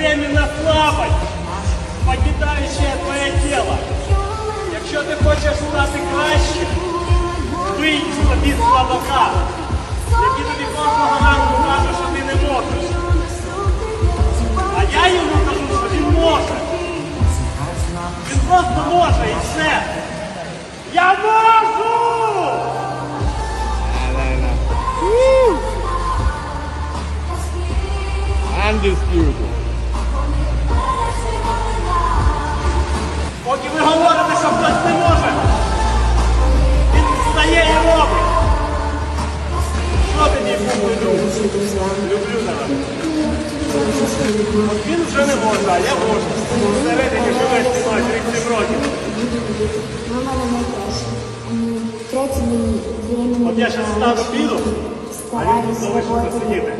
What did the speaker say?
временна слабость, покидаюча твоє тіло. Якщо ти хочеш стати кращим, бий собі слабака, який тобі кожного ранку каже, що ти не можеш. А я йому кажу, що він може. Він просто може і все. Я можу! Undisputed. Він вже не можна, я можу. Всередині живе мною 37 років. От я зараз стану піду, а він залишиться сидіти.